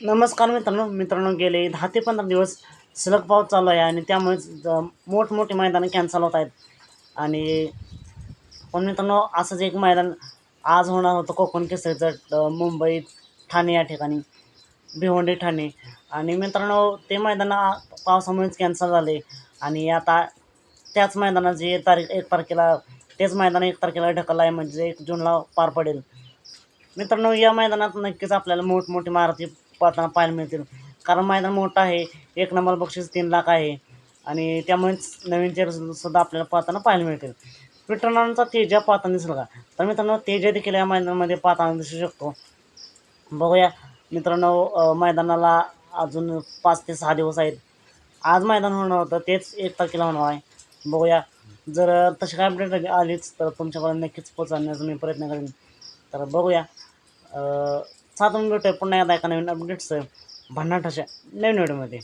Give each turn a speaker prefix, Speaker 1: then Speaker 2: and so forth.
Speaker 1: नमस्कार मित्रांनो मित्रांनो गेले दहा ते पंधरा दिवस सलग पाऊस चालू आहे आणि त्यामुळेच मोठमोठे मोठमोठी मैदानं कॅन्सल होत आहेत. आणि पण मित्रांनो असंच एक मैदान आज होणार होतं कोकण केसरीचं मुंबई ठाणे या ठिकाणी भिवंडी ठाणे. आणि मित्रांनो ते मैदान आ- पावसामुळेच कॅन्सल झाले. आणि आता त्याच मैदानाची तारीख एक तारखेला तेच मैदान एक तारखेला ढकललं आहे म्हणजे एक जूनला पार पडेल. मित्रांनो या मैदानात नक्कीच आपल्याला मोठमोठी मारुती पाहताना पाहायला मिळतील. कारण मैदान मोठं आहे एक नंबर बक्षीस तीन लाख आहे. आणि त्यामुळेच नवीन चेहरे सुद्धा आपल्याला पाहताना पाहायला मिळतील. पिटरनांचा तेजा पाहताना दिसेल का? तर मित्रांनो तेजा देखील या मैदानामध्ये पाहताना दिसू शकतो. बघूया मित्रांनो मैदानाला अजून पाच ते सहा दिवस आहेत. आज मैदान होणार होतं तेच एक तारखेला होणार आहे. बघूया. जर तशी काय अपडेट आलीच तर तुमच्याकडे नक्कीच पोचवण्याचा मी प्रयत्न करेन. तर बघूया. सात भेटूया पुन्हा एकदा एका नवीन अपडेट्स भन्नाटाच्या नवीन व्हिडिओमध्ये